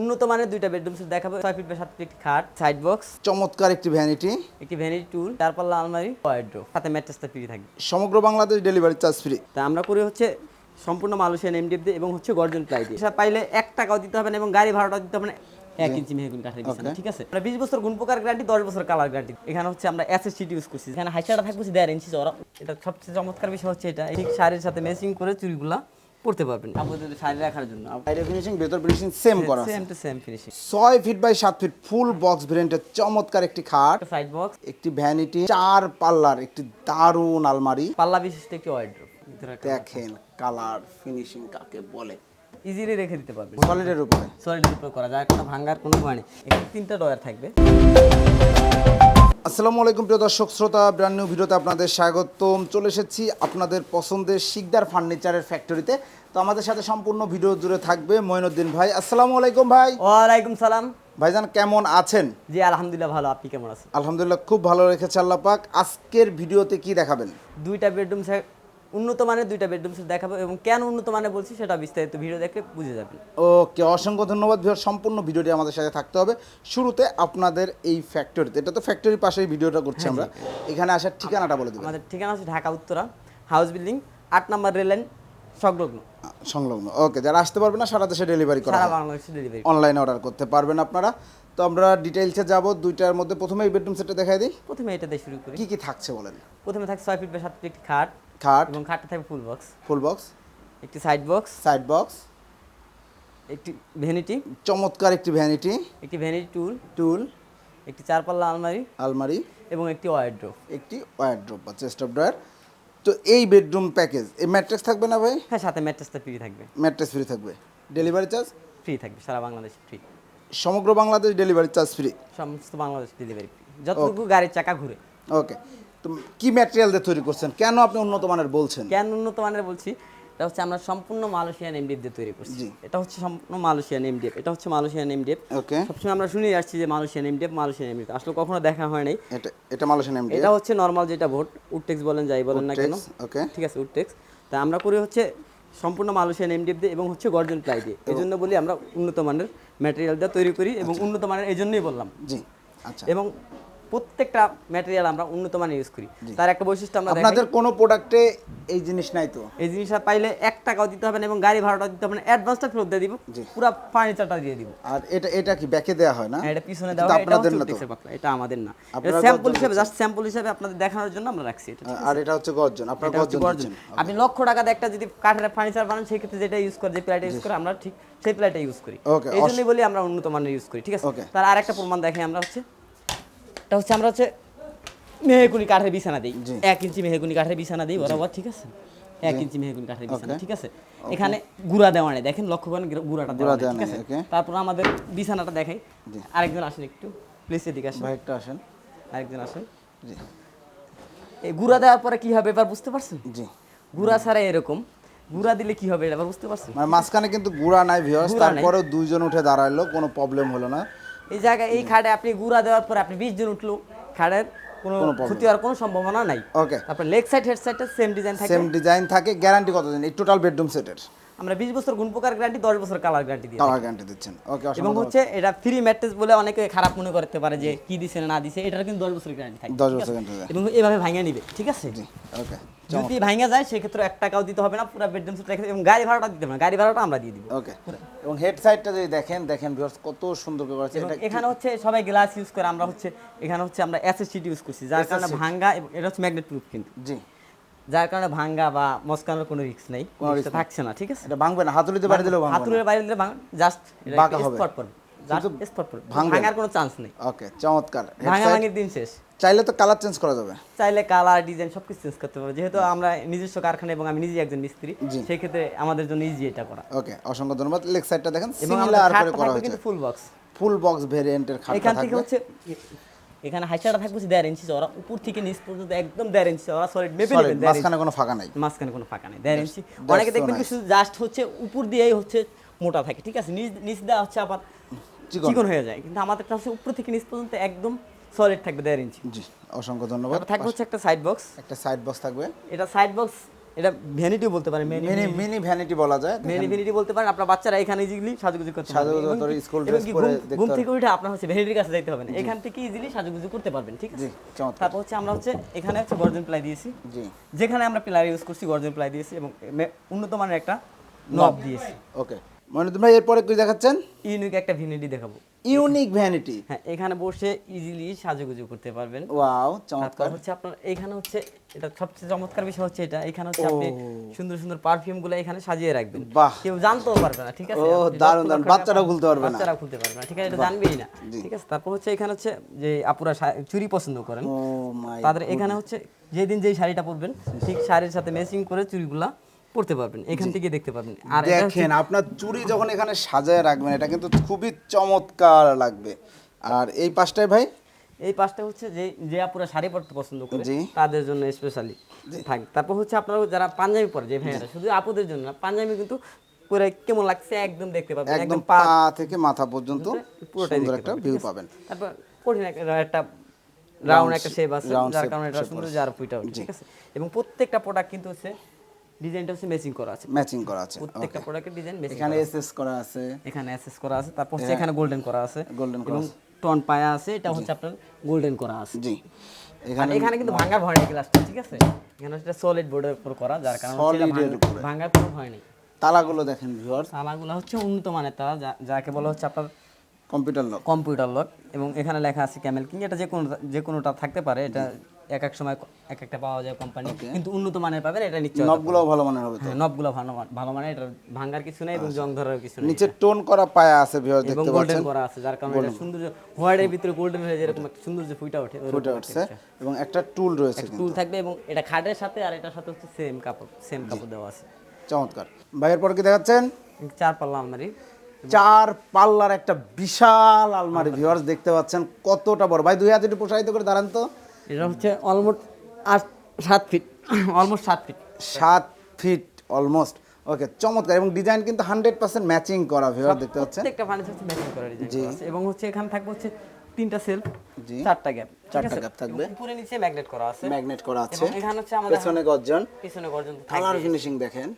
উন্নত মানের দুইটা বেডরুম সেট দেখাবো। ছয় ফিট বা সাত ফিট খাট সাইড বক্স চমৎকার একটি ভ্যানিটি একটি ভ্যানিটি টুল চার পাল্লা আলমারি ওয়ার্ড্রো সাথে ম্যাট্রেসটা ফ্রি থাকবে। সমগ্র বাংলাদেশ ডেলিভারি চার্জ ফ্রি তা আমরা করি হচ্ছে সম্পূর্ণ মালয়েশিয়ান এমডিএফ দিয়ে এবং হচ্ছে গর্জন প্লাই দিয়ে। পাইলে এক টাকাও দিতে হবে না এবং গাড়ি ভাড়াটাও দিতে হবে না। এক ইঞ্চি মেহগুন কাঠের বিছানা ঠিক আছে? আমরা বিশ বছর গুণ প্রকার গ্যারান্টি দশ বছর কালার গ্যারান্টি এখানে হচ্ছে আমরা এসএসসিটি ইউজ করছি। এখানে হাইসাটা থাকবে দেড় ইঞ্চি চড়া এটা সবচেয়ে চমৎকার বিষয় হচ্ছে এটা। ঠিক শাড়ির সাথে ম্যাচিং করে চুড়িগুলা পড়তে পারবেন আপনাদের শাড়ি রাখার জন্য বাইরে ফিনিশিং ভেতর ফিনিশিং সেম করা সেম টু সেম ফিনিশিং ছয় ফিট বাই সাত ফিট ফুল বক্স ভেরিয়েন্টের চমৎকার একটি খাট। সাইড বক্স একটি ভ্যানিটি চার পাল্লার একটি দারুণ আলমারি। পাল্লা বিশিষ্ট একটি ওয়ার্ড্রোপ দেখেন কালার ফিনিশিং কাকে বলে। ইজিলি রেখে দিতে পারবেন। সলিডের উপরে। সলিড উপর করা যায় কোনো ভাঙার কোনো ভয় নেই। এখানে তিনটা ডয়ার থাকবে। আসসালামু আলাইকুম প্রিয় দর্শক শ্রোতা ব্র্যান্ড নিউ ভিডিওতে আপনাদের স্বাগতম। চলে এসেছি আপনাদের পছন্দের শিকদার ফার্নিচারের ফ্যাক্টরিতে তো আমাদের সাথে সম্পূর্ণ ভিডিও জুড়ে থাকবে মঈনুদ্দিন ভাই। আসসালামু আলাইকুম ভাই। ওয়ালাইকুম সালাম। ভাইজান কেমন আছেন? জি আলহামদুলিল্লাহ ভালো। আপনি কেমন আছেন? আলহামদুলিল্লাহ খুব ভালো রেখেছে আল্লাহ পাক। আজকের ভিডিওতে কি দেখাবেন? দুইটা বেডরুম সেট উন্নত মানের দুইটা বেডরুম সেট দেখাবো এবং কেন উন্নত মানের বলছি সেটা বিস্তারিত ভিডিও দেখে বুঝে যাবেন। ওকে অসংখ্য ধন্যবাদ ভিউয়ার। সম্পূর্ণ ভিডিওটি আমাদের সাথে থাকতে হবে। শুরুতে আপনাদের এই ফ্যাক্টরিতে এটা তো ফ্যাক্টরির পাশেই ভিডিওটা করছি আমরা। এখানে আসার ঠিকানাটা বলে দেবেন। আমাদের ঠিকানা আছে ঢাকা উত্তরা হাউস বিল্ডিং আট নম্বর রেল লাইন সংলগ্ন। সংলগ্ন। ওকে যারা আসতে পারবে না সারা দেশে ডেলিভারি করা সারা বাংলাদেশে ডেলিভারি অনলাইনে অর্ডার করতে পারবেন আপনারা। তো আমরা ডিটেইলসে যাব দুইটার মধ্যে। প্রথমে এই বেডরুম সেটটা দেখাই দিই। প্রথমে এটা দিয়ে শুরু করি। কি কি থাকছে বলেন? প্রথমে থাকে ছয় ফিট বা সাত ফিট খাট। খাট। এবং খাটটা থাকবে ফুল বক্স ফুল বক্স একটি সাইড বক্স সাইড বক্স একটি ভ্যানিটি চমৎকার একটি ভ্যানিটি একটি ভ্যানিটি টুল টুল একটি চারপাল্লা আলমারি। আলমারি। এবং একটি ওয়ার্ড্রোপ একটি ওয়ারড্রপ বা চেস্ট অফ ড্রয়ার তো এই বেডরুম প্যাকেজ এই ম্যাট্রেস থাকবে না ভাই? হ্যাঁ সাথে ম্যাট্রেসটা ফ্রি থাকবে। ম্যাট্রেস ফ্রি থাকবে। ডেলিভারি চার্জ ফ্রি থাকবে সারা বাংলাদেশ ফ্রি সমগ্র বাংলাদেশ ডেলিভারি চার্জ ফ্রি সমস্ত বাংলাদেশ ডেলিভারি ফ্রি যতটুকু গাড়ির চাকা ঘুরে। ওকে তো কি ম্যাটেরিয়াল দিয়ে তৈরি করছেন? কেন আপনি উন্নত মানের বলছেন? কেন উন্নত মানের বলছি? এটা হচ্ছে আমরা সম্পূর্ণ মালয়েশিয়ান এমডিএফ দিয়ে তৈরি করছি। এটা হচ্ছে সম্পূর্ণ মালয়েশিয়ান এমডিএফ এটা হচ্ছে মালয়েশিয়ান এমডিএফ ওকে সবসময় আমরা শুনে আসছি যে মালয়েশিয়ান এমডিএফ মালয়েশিয়ান এমডিএফ আসলে কখনো দেখা হয় নাই। এটা এটা মালয়েশিয়ান এমডি এটা হচ্ছে নরমাল যেটা ভোট উডটেক্স বলেন যাই বলেন না কেন। ওকে ঠিক আছে উডটেক্স তা আমরা করি হচ্ছে সম্পূর্ণ মালয়েশিয়ান এমডিএফ দিয়ে এবং হচ্ছে গর্জন প্লাই দিয়ে। এই জন্য বলি আমরা উন্নত মানের ম্যাটেরিয়াল দিয়ে তৈরি করি এবং উন্নত মানের এই জন্যই বললাম। জি আচ্ছা। এবং প্রত্যেকটা ম্যাটেরিয়াল আমরা উন্নত মানের ইউজ করি। তার একটা বৈশিষ্ট্য আমরা আপনাদের কোনো প্রোডাক্টে এই জিনিস নাই তো? এই জিনিসটা পাইলে এক টাকাও দিতে হবে না এবং গাড়ি ভাড়াটাও দিতে হবে না। অ্যাডভান্সটা ফেরত দিয়ে দিব পুরো ফার্নিচারটা দিয়ে দিব। আর এটা এটা কি ব্যাকে দেওয়া হয় না? এটা পিছনে দেওয়া হয়, এটা আপনাদের হচ্ছে না এটা আমাদের না। এটা স্যাম্পল হিসাবে জাস্ট স্যাম্পল হিসাবে আপনাদের দেখানোর জন্য আমরা রাখছি এটা আর এটা হচ্ছে গর্জন আপনারা গর্জন গর্জন। আপনি লক্ষ টাকা দিয়ে একটা যদি কাঠের ফার্নিচার বানান সেই ক্ষেত্রে যেটা ইউজ করে যে প্লাইটা ইউজ করে আমরা ঠিক সেই প্লাইটা ইউজ করি। এই জন্যই বলি আমরা উন্নত মানের ইউজ করি ঠিক আছে? তার আরেকটা প্রমাণ দেখে আমরা হচ্ছে এটা হচ্ছে আমরা হচ্ছে মেহগুনি কাঠের বিছানা দিই। এক ইঞ্চি মেহগুনি কাঠের বিছানা দিই বরাবর ঠিক আছে? এক ইঞ্চি মেহগুনি কাঠের বিছানা ঠিক আছে? এখানে গুড়া দেওয়া নেই দেখেন লক্ষ্য করেন গুড়াটা দেওয়া ঠিক আছে? তারপর আমাদের বিছানাটা দেখাই। আরেকজন আসেন একটু প্লিজ এদিকে আসেন। ভাই একটা আসেন। আরেকজন আসেন। জি। এই গুড়া দেওয়ার পরে কি হবে এবার বুঝতে পারছেন? জি। গুড়া ছাড়া এরকম। গুড়া দিলে কি হবে এবার বুঝতে পারছেন? মানে মাঝখানে কিন্তু গুড়া নাই ভিউয়ার্স। তারপরেও দুইজন উঠে দাঁড়াইলো কোনো প্রবলেম হলো না। এই জায়গায় এই খাটে আপনি গুড়া দেওয়ার পর আপনি বিশ দিন উঠল খাটের কোনো ক্ষতি হওয়ার কোনো সম্ভাবনা নাই। ওকে তারপর লেগ সাইড হেড সাইডটা সেম ডিজাইন থাকে। সেম ডিজাইন থাকে গ্যারান্টি কতদিন এই টোটাল বেডরুম সেটের আমরা বিশ বছর গুণ প্রকার গ্যারান্টি দশ বছর কালার গ্যারান্টি দিই কালার গ্যারান্টি দিচ্ছেন। ওকে এবং হচ্ছে এটা ফ্রি ম্যাট্রেস বলে অনেকে খারাপ মনে করতে পারে যে কি দিছে না দিছে এটার কিন্তু দশ বছর গ্যারান্টি থাকে দশ ঠিক বছর গ্যারান্টি এবং এভাবে ভাঙে নিবে ঠিক আছে? জি ওকে যদি ভাঙে যায় সেক্ষেত্রে এক টাকাও দিতে হবে না পুরো বেডরুম সেট রেখে এবং গাড়ি ভাড়াটা দিতে হবে না গাড়ি ভাড়াটা আমরা দিয়ে দিব। ওকে এবং হেড সাইডটা যদি দেখেন দেখেন ভিউয়ার্স কত সুন্দর করে করেছে। এটা এখানে হচ্ছে সবাই গ্লাস ইউজ করে আমরা হচ্ছে এখানে হচ্ছে আমরা এসএসসিটি ইউজ করছি যার কারণে এবং এটা হচ্ছে ম্যাগনেট প্রুফ কিন্তু। জি। যার কারণে ভাঙ্গা বা মস্কানোর কোনো রিস্ক নেই। থাকছে না ঠিক আছে? এটা ভাঙবে না হাতুড়িতে বাড়ি দিলেও না। বাইরে দিলে জাস্ট। স্পট পড়বে। জাস্ট স্পট পড়বে। ভাঙার কোনো চান্স নেই। ওকে চমৎকার। ভাঙা ভাঙির দিন শেষ। চাইলে তো কালার চেঞ্জ করা যাবে। চাইলে কালার ডিজাইন সবকিছু চেঞ্জ করতে পারব যেহেতু আমরা নিজস্ব কারখানা এবং আমি নিজেই একজন মিস্ত্রি। সেই ক্ষেত্রে আমাদের জন্য ইজি এটা করা। ওকে অসংখ্য ধন্যবাদ। লেগ সাইডটা দেখেন সিমিলার করে করা হয়েছে। কিন্তু ফুল বক্স ফুল বক্স ভেরিয়েন্টের খাটটা এখান থেকে হচ্ছে এখানে হাইচাটা থাকবে দেড় ইঞ্চি চওড়া। উপর থেকে নিচ পর্যন্ত একদম দেড় ইঞ্চি চওড়া সলিড মেপে নেবেন মাঝখানে কোনো ফাঁকা নাই। মাঝখানে কোনো ফাঁকা নেই দেড় ইঞ্চি অনেকে দেখবেন শুধু জাস্ট হচ্ছে উপর দিয়েই হচ্ছে মোটা থাকে ঠিক আছে? নিচ নিচ দেওয়া হচ্ছে আবার চিকন। চিকন হয়ে যায় কিন্তু আমাদেরটা হচ্ছে উপর থেকে নিচ পর্যন্ত একদম সলিড থাকবে দেড় ইঞ্চি জি অসংখ্য ধন্যবাদ। থাকবে হচ্ছে একটা সাইড বক্স একটা সাইড বক্স থাকবে। এটা সাইড বক্স এটা ভ্যানিটিও বলতে পারেন মিনি মিনি ভ্যানিটি বলা যায়। মেনি ভ্যানিটি বলতে পারেন আপনার বাচ্চারা এখানে ইজিলি সাজুগুজু করতে সাজুগুজু করে স্কুল ড্রেস পরে ঘুম- থেকে উঠে আপনার হচ্ছে ভ্যানিটির কাছে যাইতে হবে না। এখান থেকে ইজিলি সাজুগুজু করতে পারবেন ঠিক আছে? জি তারপর হচ্ছে আমরা হচ্ছে এখানে হচ্ছে গর্জন প্লাই দিয়েছি। জি। যেখানে আমরা ইউজ করছি গর্জন প্লাই দিয়েছি এবং উন্নত মানের একটা নব দিয়েছি। ওকে মনিদুল ভাই এরপরে কি দেখাচ্ছেন? ইউনিক একটা ভ্যানিটি দেখাবো। ইউনিক ভ্যানিটি হ্যাঁ এখানে বসে ইজিলি সাজুগুজু করতে পারবেন। ওয়াও চমৎকার। হচ্ছে আপনার এখানে হচ্ছে এটা সবচেয়ে চমৎকার বিষয় হচ্ছে এটা এখানে হচ্ছে আপনি সুন্দর সুন্দর পারফিউমগুলো এখানে সাজিয়ে রাখবেন। বাহ। কেউ জানতেও পারবে না ঠিক আছে? ও, দারুণ, দারুণ। টাকা- খুলতে পারবে না। বাচ্চারাও খুলতে পারবে না ঠিক আছে? এটা জানবেই না ঠিক আছে? তারপর হচ্ছে এখানে হচ্ছে যে আপুরা চুরি পছন্দ করেন। তাদের এখানে হচ্ছে যেদিন যেই শাড়িটা পরবেন ঠিক শাড়ির সাথে ম্যাচিং করে চুড়িগুলা পরতে পারবেন এখান থেকে দেখতে পারবেন। আর দেখেন আপনার চুড়ি যখন এখানে সাজায় রাখবেন এটা কিন্তু খুবই চমৎকার লাগবে। আর এই পাশটায় ভাই? এই পাঁচটা হচ্ছে যে যে আপুরা শাড়ি পরতে পছন্দ করে তাদের জন্য স্পেশালি থাকে। তারপর হচ্ছে আপনারা যারা পাঞ্জাবি পরে যে ভাইয়ারা শুধু আপুদের জন্য না পাঞ্জাবি কিন্তু পরে কেমন লাগছে একদম দেখতে পাবেন একদম পা থেকে মাথা পর্যন্ত পুরোটাই সুন্দর একটা ভিউ পাবেন। তারপর কঠিন একটা- একটা রাউন্ড একটা শেপ আছে যার কারণে এটা সুন্দর। যার ফুইটা ঠিক আছে? এবং প্রত্যেকটা প্রোডাক্ট কিন্তু হচ্ছে ডিজাইনটা হচ্ছে ম্যাচিং করা আছে। ম্যাচিং করা আছে প্রত্যেকটা প্রোডাক্টের ডিজাইন ম্যাচিং এখানে এসএস করা আছে। এখানে অ্যাসেস করা আছে তারপর হচ্ছে এখানে গোল্ডেন করা আছে। Golden করা এবং টন পায়া আছে এটা হচ্ছে আপনার গোল্ডেন করা আছে। জি। এখানে এখানে কিন্তু ভাঙার ভয় নেই গ্লাসটা ঠিক আছে? এখানে হচ্ছে সলিড বোর্ডের উপর করা যার কারণে Solid এর ভাঙা- উপরে। ভাঙার কোনো ভয় নেই। তালাগুলো দেখেন ভিউয়ার তালাগুলো হচ্ছে উন্নত মানের তালা যাকে বলা হচ্ছে আপনার কম্পিউটার লক কম্পিউটার লক এবং এখানে লেখা আছে ক্যামেল কিং এটা যে কোনো যে কোনোটা থাকতে পারে এটা এক এক সময় এক একটা পাওয়া যায় কোম্পানি কিন্তু উন্নত মানের পাবেন এটা নিশ্চয় নবগুলোও ভালো মানের হবে তো? হ্যাঁ নবগুলো ভালো ভালো মানে এটা ভাঙার কিছু নেই এবং জং ধরার কিছু নেই। নিচে টোন করা পায়া আছে ভিউয়ার দেখতে গোল্ডেন করা আছে যার কারণে এটা সৌন্দর্য হোয়াইটের ভিতরে গোল্ডেন হয়ে যেরকম একটা সৌন্দর্য ফুটে ওঠে ফুটে উঠছে। এবং একটা টুল রয়েছে কিন্তু। টুল থাকবে এবং এটা খাটের সাথে আর এটার সাথে হচ্ছে সেম কাপড় সেম কাপড় দেওয়া আছে। চমৎকার। ভাইয়ের পর কি দেখাচ্ছেন? চার পাল্লা আলমারি। চার পাল্লার একটা বিশাল আলমারি ভিউয়ার্স দেখতে পাচ্ছেন কতটা বড়। ভাই দুই হাত একটু প্রসারিত করে দাঁড়ান তো। এটা হচ্ছে অলমোস্ট আট সাত ফিট অলমোস্ট সাত ফিট সাত ফিট অলমোস্ট ওকে চমৎকার। এবং ডিজাইন কিন্তু হান্ড্রেড পার্সেন্ট ম্যাচিং করা ভিউয়ার দেখতে পাচ্ছেন? প্রত্যেকটা ফার্নিচার হচ্ছে ম্যাচিং করা ডিজাইন এবং হচ্ছে এখানে থাকবে হচ্ছে তিনটা সেলফ জি। চারটা গ্যাপ চারটা gap থাকবে। উপরে নিচে ম্যাগনেট করা আছে। ম্যাগনেট করা আছে। এবং এখানে হচ্ছে আমাদের পেছনে গর্জন। পিছনে গর্জন কালার ফিনিশিং দেখেন।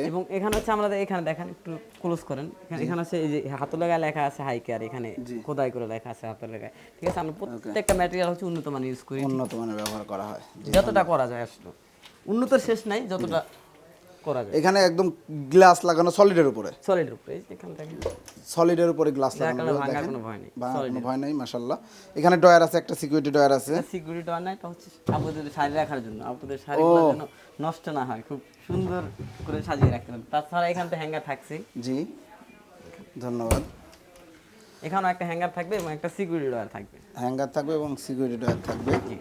এবং এখানে হচ্ছে আমাদের এখানে দেখেন একটু ক্লোজ করেন। এখানে- হচ্ছে এই যে হাতে লাগায় লেখা আছে হাই কেয়ার এখানে খোদাই করে লেখা আছে হাতে লাগায়। ঠিক আছে আমরা প্রত্যেকটা ম্যাটেরিয়াল হচ্ছে উন্নত মান ইউজ করি। উন্নত মানের ব্যবহার করা হয়। যতটা করা যায় আসলে। উন্নত শেষ নাই যতটা করা যায়। এখানে একদম গ্লাস লাগানো সলিডের উপরে। সলিডের উপরে এখানে দেখেন। সলিডের উপরে গ্লাস লাগানো ভিউয়ার কোনো ভয় নেই। কোনো ভয় নাই মাশাআল্লাহ। এখানে ডয়ার আছে একটা সিকিউরিটি ডয়ার আছে। সিকিউরিটি ডয়ার নাই এটা হচ্ছে আপনাদের শাড়ি রাখার জন্য। আপনাদের শাড়িগুলোর জন্য নষ্ট না হয় খুব সুন্দর করে সাজিয়ে রাখতে তাছাড়া এখান থেকে হ্যাঙ্গার থাকছে জি ধন্যবাদ। এখানেও একটা হ্যাঙ্গার থাকবে এবং একটা সিকিউরিটি ওয়ার থাকবে। হ্যাঙ্গার থাকবে এবং সিকিউরিটি ডয়ার থাকবে। জি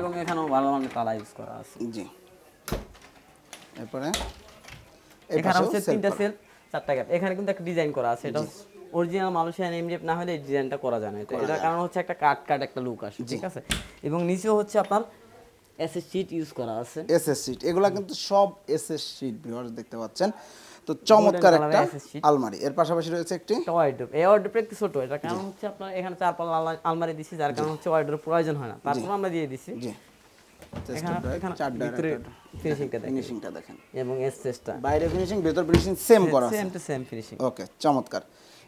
এবং এখানেও ভালো মানের তালা ইউজ করা আছে। জি। এরপরে? এখানে হচ্ছে তিনটা সেল চারটা গ্যাপ এখানে কিন্তু একটা ডিজাইন করা আছে। এটা অরিজিনাল মালয়েশিয়ান এমডিএফ না হলে এই ডিজাইনটা করা যায় না। এটা কারণ হচ্ছে একটা কাট কাট একটা লুক আসে ঠিক আছে? এবং নিচেও হচ্ছে আপনার এসএস শিট ইউজ করা আছে। এসএস শীট এগুলা কিন্তু সব এসএস শীট ভিউয়ার্স দেখতে পাচ্ছেন। তো চমৎকার একটা। আলমারি এর পাশাপাশি রয়েছে একটি এই একটু ছোট এটা কারণ হচ্ছে আপনার এখানে চার পাল্লা আলমারি দিছি যার কারণ হচ্ছে প্রয়োজন হয় না। তারপর আমরা দিয়ে দিছি। জি। ফিনিশিংটা দেখেন। এবং এসএসটা বাইরে ফিনিশিং ভেতর ফিনিশিং সেম করা same to same finishing okay চমৎকার।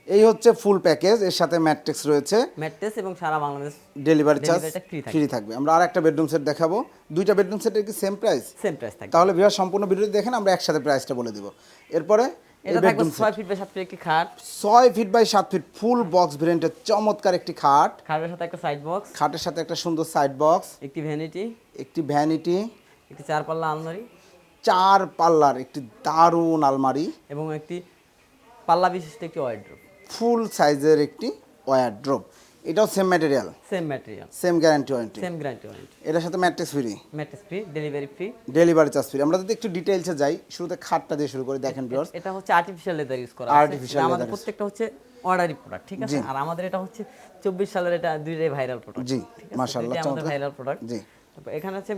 এই হচ্ছে ফুল প্যাকেজ এর সাথে ম্যাট্রিক্স রয়েছে। ম্যাট্রেস এবং সারা বাংলাদেশ ডেলিভারি চার্জ। ফ্রি থাকবে। আমরা আর একটা বেডরুম সেট দেখাবো। দুইটা বেডরুম সেটের কি সেম প্রাইস সেম প্রাইস থাকবে। তাহলে ভিউয়ার সম্পূর্ণ ভিডিওটি দেখেন আমরা একসাথে প্রাইসটা বলে দিব। এরপরে এটা থাকবে বেডরুম ছয় ফিট বাই সাত ফিট একটি খাট। ছয় ফিট বাই সাত ফিট ফুল বক্স ভেরিয়েন্টের চমৎকার একটি খাট। খাটের সাথে একটা সাইড বক্স খাটের সাথে একটা সুন্দর সাইড বক্স একটি ভ্যানিটি একটি ভ্যানিটি একটি চার পাল্লা আলমারি। চার পাল্লার একটি দারুণ আলমারি। এবং একটি পাল্লা বিশিষ্ট একটি ওয়াইড্রোপ ফুল সাইজের একটি ওয়ারড্রোপ এটাও same material same material same guarantee warranty same guarantee warranty এটার সাথে matrix free mattress free delivery free delivery charge free আমরা যদি একটু ডিটেইলসে যাই শুরুতে খাটটা দিয়ে শুরু করি দেখেন ভিউয়ার্স এটা হচ্ছে আর্টিফিশিয়াল লেদার ইউজ করা আছে। আমাদের প্রত্যেকটা হচ্ছে অর্ডারি প্রোডাক্ট ঠিক আছে? আর আমাদের এটা হচ্ছে চব্বিশ সালের এটা দুইটাই ভাইরাল প্রোডাক্ট জি মাশাআল্লাহ ভাইরাল প্রোডাক্ট জি। এখানে হচ্ছে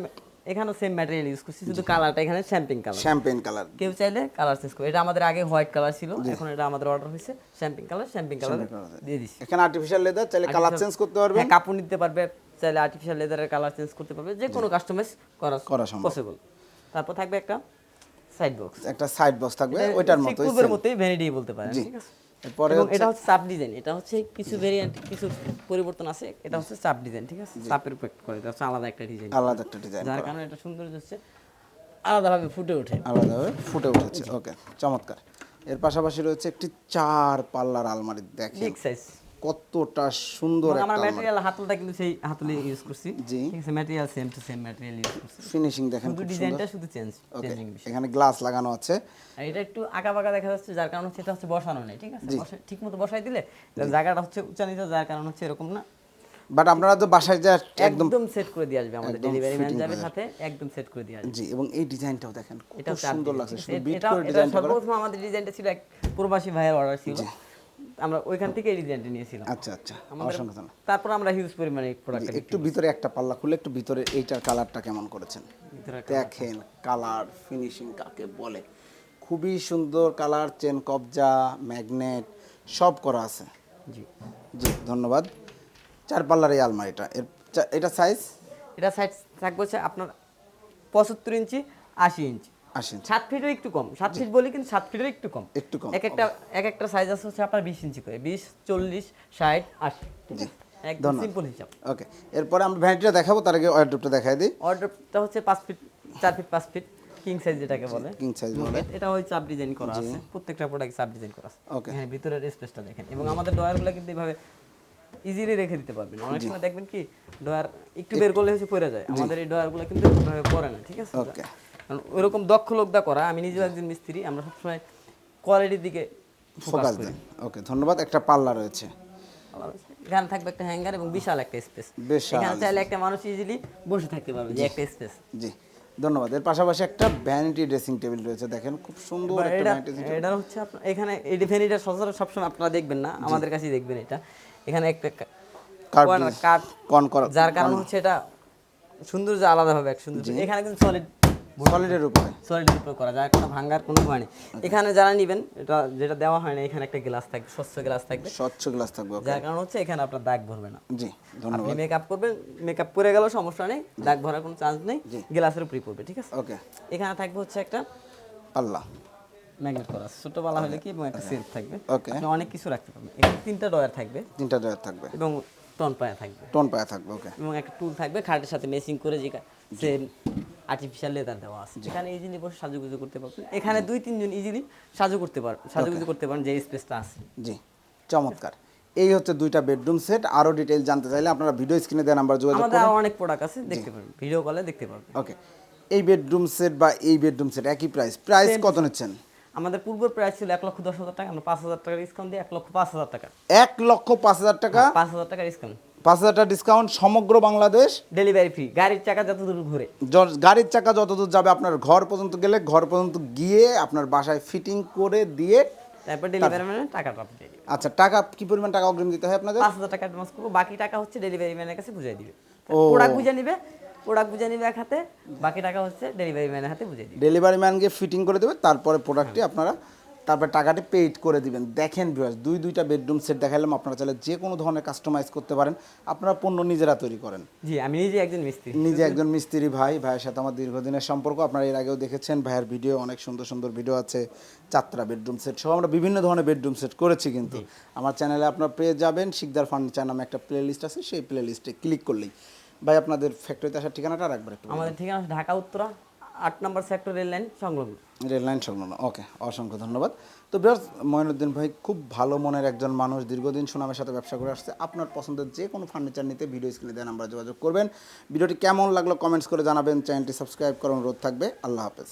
এখানেও সেম ম্যাটেরিয়াল ইউজ করছি শুধু কালারটা এখানে শ্যাম্পিং কালার শ্যাম্পেন কালার কেউ চাইলে কালার চেঞ্জ করে। এটা আমাদের আগে হোয়াইট কালার ছিল এখন এটা আমাদের অর্ডার হয়েছে শ্যাম্পিং কালার শ্যাম্পিং কালার দিয়ে দিছি এখানে আর্টিফিশিয়াল লেদার চাইলে কালার চেঞ্জ করতে পারবেন। হ্যাঁ কাপড় নিতে পারবে চাইলে আর্টিফিশিয়াল লেদারের কালার চেঞ্জ করতে পারবে। যে কোনো কাস্টমাইজ করা করা সম্ভব। পসিবল তারপর থাকবে একটা সাইড বক্স একটা সাইড বক্স থাকবে ওইটার মতোই পূর্বের। মতোই ভ্যানিটি বলতে পারেন ঠিক আছে? এবং এটা হচ্ছে সাব ডিজাইন এটা হচ্ছে কিছু ভেরিয়েন্ট কিছু পরিবর্তন আছে এটা হচ্ছে সাব ডিজাইন ঠিক আছে? সাপের উপর করে এটা হচ্ছে আলাদা একটা ডিজাইন আলাদা একটা ডিজাইন যার কারণে এটা সুন্দর হচ্ছে আলাদাভাবে ফুটে ওঠে। আলাদাভাবে ফুটে উঠেছে ওকে চমৎকার। এর পাশাপাশি রয়েছে একটি চার পাল্লার আলমারি দেখেন। বিগ সাইজ কতটা সুন্দর একটা আমরা ম্যাটেরিয়াল হাতলটা কিন্তু সেই হাতলে ইউজ করছি। জি। ঠিক আছে material same to same material use করছি। ফিনিশিং দেখেন শুধু খুব সুন্দর। ডিজাইনটা শুধু চেঞ্জ চেঞ্জিং এখানে গ্লাস লাগানো আছে। আর এটা একটু আঁকা বাঁকা দেখা যাচ্ছে যার কারণ এটা হচ্ছে বসানো নেই ঠিক আছে? ঠিক মতো বসাই দিলে জায়গাটা হচ্ছে উঁচা নিচা যার কারণ হচ্ছে এরকম না। বাট আপনারা তো বাসায় যা একদম একদম সেট করে দিয়ে আসবে আমাদের ডেলিভারি ম্যান যাবে সাথে একদম সেট করে দিয়ে আসবে। জি এবং এই ডিজাইনটাও দেখেন কত art সুন্দর লাগছে। এটা সর্বপ্রথম আমাদের ডিজাইনটা ছিল এক প্রবাসী ভাইয়ের অর্ডার ছিল। আমরা ওইখান থেকে এই ডিজাইনটা নিয়েছিলাম। আচ্ছা আচ্ছা অসংখ্য তারপর আমরা হিউজ পরিমাণে প্রোডাক্ট একটু ভিতরে একটা পাল্লা খুলে একটু ভিতরে এইটার কালারটা কেমন করেছেন? দেখেন কালার ফিনিশিং কাকে বলে। খুবই সুন্দর কালার চেন কবজা ম্যাগনেট সব করা আছে। জি। জি ধন্যবাদ। চার পাল্লার এই আলমারিটা এর এটা সাইজ এটা সাইজ থাকবে হচ্ছে আপনার পঁচাত্তর ইঞ্চি আশি ইঞ্চি। আসেন সাত ফিটও একটু কম। সাত ফিট বলি কিন্তু সাত ফিটের একটু কম। একটু কম, এক একটা এক একটা সাইজ আছে হচ্ছে আপনার বিশ ইঞ্চি করে। বিশ চল্লিশ ষাট আশি। একদম সিম্পল হিসাব। ওকে এরপরে আমরা ভ্যানিটিটা দেখাবো তার আগে ওয়ার্ড্রপটা দেখাই দিই। অর্ডারটা হচ্ছে পাঁচ ফিট চার ফিট পাঁচ ফিট কিং সাইজ যেটাকে বলে। কিং সাইজ বলে। এটা ওই চাপ ডিজাইন করা আছে। প্রত্যেকটা প্রোডাক্ট চাপ ডিজাইন করা আছে। Okay. এখানে ভিতরের স্পেসটা দেখেন। এবং আমাদের ডয়ারগুলো কিন্তু এভাবে ইজিলি রেখে দিতে পারবেন। অনেক সময় দেখবেন কি ডয়ার একটু বের করলে হচ্ছে পড়ে যায়। আমাদের এই ডয়ারগুলো কিন্তু এভাবে পড়ে না ঠিক আছে? ওকে কারণ ওইরকম দক্ষ লোকদা করা আমি নিজেও একজন মিস্ত্রি আমরা সবসময় কোয়ালিটির দিকে ফোকাস করি। ওকে ধন্যবাদ। একটা পাল্লা রয়েছে। এখানে থাকবে একটা হ্যাঙ্গার এবং বিশাল একটা স্পেস এখানে চাইলে একটা মানুষ ইজিলি বসে থাকতে পারবে যে একটা স্পেস জি। ধন্যবাদ। এর পাশাপাশি একটা ভ্যানিটি ড্রেসিং টেবিল রয়েছে দেখেন। খুব সুন্দর একটা এটা ভ্যানিটি এটা হচ্ছে আপনার এখানে এই ডিফেনিটা সচরাচর সবসময় আপনারা দেখবেন না আমাদের কাছেই দেখবেন এটা। এখানে একটা কা- কাঠ corner কাঠ কন করা যার কারণ হচ্ছে এটা সৌন্দর্য আলাদা হবে এক সৌন্দর্য। এখানে কিন্তু সলিড সলিডের উপরে। সলিডের উপর করা যায় একটা ভাঙ্গার কোনো ভয় নেই। এখানে যারা নেবেন এটা যেটা দেওয়া হয় না এখানে একটা গ্লাস থাকবে স্বচ্ছ গ্লাস থাকবে। স্বচ্ছ গ্লাস থাকবে ওকে যার কারণ হচ্ছে এখানে আপনার দাগ ভরবে না। জি ধন্যবাদ। আপনি মেকআপ করবেন মেকআপ করে গেলেও সমস্যা নেই দাগ ভরার কোনো চান্স নেই গ্লাসের উপরই পড়বে ঠিক আছে? ওকে এখানে থাকবে হচ্ছে একটা পাল্লা। ম্যাগনেট করা ছোট বালা হলে কি এবং একটা সেলফ থাকবে। Okay. আপনি অনেক কিছু রাখতে পারবেন। এখানে তিনটা ডয়ার থাকবে। তিনটা ডয়ার থাকবে। এবং টন পায়া থাকবে। টন পায়া থাকবে ওকে এবং একটা টুল থাকবে খাটের সাথে মেসিং করে যে আর্টিফিশিয়াল লেদার দেওয়া আছে। এখানে ইজিলি বসে সাজুগুজু করতে পারবেন এখানে দুই তিনজন ইজিলি সাজু করতে পারবেন সাজুগুজু করতে পারেন যে স্পেসটা আছে। জি চমৎকার। এই হচ্ছে দুইটা বেডরুম সেট আরও ডিটেইল জানতে চাইলে আপনারা ভিডিও স্ক্রিনে দেওয়া নাম্বার যোগাযোগ আমাদের অনেক প্রোডাক্ট আছে দেখতে পারবেন। ভিডিও কলে দেখতে পারবেন। ওকে এই বেডরুম সেট বা এই বেডরুম সেট একই প্রাইস প্রাইস কত নিচ্ছেন? আমাদের পূর্বের প্রাইস ছিল এক লক্ষ দশ হাজার টাকা আমরা পাঁচ হাজার টাকা ডিসকাউন্ট দিয়ে এক লক্ষ পাঁচ হাজার টাকা। এক লক্ষ পাঁচ হাজার টাকা? পাঁচ হাজার টাকা ডিসকাউন্ট পাঁচ হাজার টাকা ডিসকাউন্ট সমগ্র বাংলাদেশ। ডেলিভারি ফ্রি গাড়ির চাকা যত দূর ঘুরে গাড়ির চাকা যতদূর যাবে আপনার ঘর পর্যন্ত গেলে ঘর পর্যন্ত গিয়ে আপনার বাসায় ফিটিং করে দিয়ে তারপর ডেলিভারি ম্যানের টাকাটা আপনি আচ্ছা টাকা কি পরিমাণ টাকা অগ্রিম দিতে হয় আপনাদের? পাঁচ হাজার টাকা অ্যাডভান্স করব বাকি টাকা হচ্ছে ডেলিভারি ম্যানের কাছে বুঝিয়ে দিবে। প্রোডাক্ট বুঝে নিবে প্রোডাক্ট বুঝে নিবে এক হাতে বাকি টাকা হচ্ছে ডেলিভারি ম্যানের হাতে বুঝিয়ে দিবে। ডেলিভারি ম্যান গিয়ে ফিটিং করে দেবে তারপরে প্রোডাক্টটি আপনারা তারপরে টাকাটি পেইড করে দিবেন। দেখেন ভিউয়ার্স দুই দুইটা বেডরুম সেট দেখালাম আপনারা চাইলে যে কোনো ধরনের কাস্টমাইজ করতে পারেন। আপনারা পণ্য নিজেরা তৈরি করেন। জি আমি নিজে একজন মিস্ত্রি। নিজে একজন মিস্ত্রি ভাই ভাইয়ের সাথে আমার দীর্ঘদিনের সম্পর্ক। আপনারা এর আগেও দেখেছেন ভাইয়ের ভিডিও অনেক সুন্দর সুন্দর ভিডিও আছে। চাত্রা বেডরুম সেট সহ আমরা বিভিন্ন ধরনের বেডরুম সেট করেছি কিন্তু। আমার চ্যানেলে আপনারা পেয়ে যাবেন শিকদার ফার্নিচার নামে একটা প্লে লিস্ট আছে সেই প্লে লিস্টে ক্লিক করলেই। ভাই আপনাদের ফ্যাক্টরিতে আসার ঠিকানাটা রাখবেন একটু আমাদের ঠিকানা ঢাকা উত্তরা। আট নম্বর সেক্টর রেল লাইন সংলগ্ন। রেল লাইন সংলগ্ন ওকে অসংখ্য ধন্যবাদ। তো বিরাজ ময়নুদ্দিন ভাই, খুব ভালো মনের একজন মানুষ, দীর্ঘদিন সুনামের সাথে ব্যবসা করে আসছে। আপনার পছন্দের যে কোনো ফার্নিচার নিতে ভিডিও স্ক্রিনে দেওয়া নাম্বার যোগাযোগ করবেন। ভিডিওটি কেমন লাগল কমেন্টস করে জানাবেন। চ্যানেলটি সাবস্ক্রাইব করার রোধ থাকবে। আল্লাহ হাফেজ।